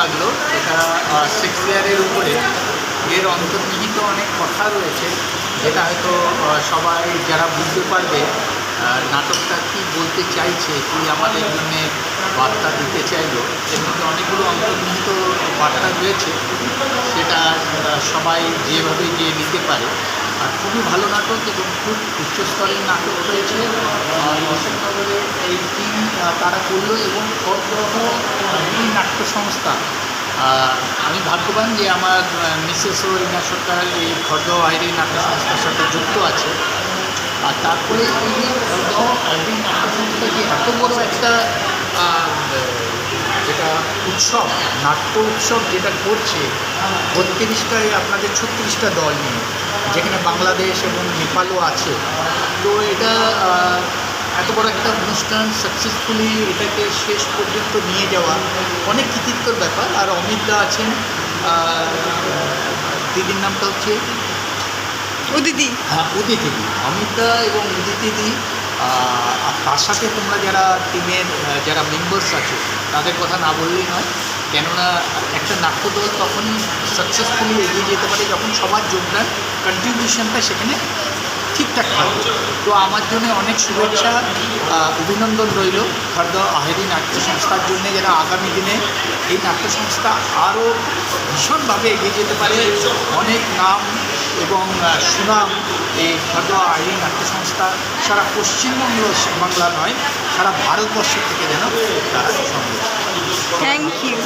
লাগল। এটা শেক্সপিয়ারের উপরে। এর অন্তর্নিহিত অনেক কথা রয়েছে, যেটা হয়তো সবাই যারা বুঝতে পারবে নাটকটা কি বলতে চাইছে, কী আমাদের জন্য বার্তা দিতে চাইলো, এর মধ্যে অনেকগুলো অন্তর্নিহিত বার্তা রয়েছে। সেটা সবাই যেভাবে গিয়ে নিতে পারে। আর খুবই ভালো নাটক এবং খুব উচ্চস্তরের নাটক হয়েছে অশোকনগরের এই টিম তারা করল এবং খড়গ্রহ এই নাট্য সংস্থা আমি ভাগ্যবান যে আমার মিসেসও রিনা সরকার এই খড়গ্রহ আইরি নাট্য সংস্থার সাথে যুক্ত আছে। আর তারপরে এই যে খড়গ্রহ আইরি নাট্য সংস্থা যে এত বড় একটা যেটা উৎসব, নাট্য উৎসব যেটা করছে বত্রিশটায় আপনাদের ছত্রিশটা দল নিয়ে, যেখানে বাংলাদেশ এবং নেপালও আছে। তো এটা এত বড় একটা অনুষ্ঠান সাকসেসফুলি এটাকে শেষ পর্যন্ত নিয়ে যাওয়া অনেক কৃতিত্বর ব্যাপার। আর অমিতদা আছেন দিদির নামটা হচ্ছে? দিদি হ্যাঁ উদিতিদি অমিতা এবং উদিতিদি আর তার সাথে তোমরা যারা টিমের যারা মেম্বার্স আছো তাদের কথা না বললেই নয়। কেননা একটা নাট্যদল তখনই সাকসেসফুলি এগিয়ে যেতে পারে যখন সবার যোগদান কন্ট্রিবিউশনটা সেখানে ঠিকঠাক থাকবে তো আমার জন্য অনেক শুভেচ্ছা অভিনন্দন রইল খর্দা আহেরি নাট্য সংস্থার জন্য যারা আগামী দিনে এই নাট্য সংস্থা আরও ভীষণভাবে এগিয়ে যেতে পারে। অনেক নাম এবং সুনাম এই খর্দা আহেরি নাট্য সংস্থা সারা পশ্চিমবঙ্গ বাংলা নয়, সারা ভারতবর্ষ থেকে যেন তারা সঙ্গে। Thank you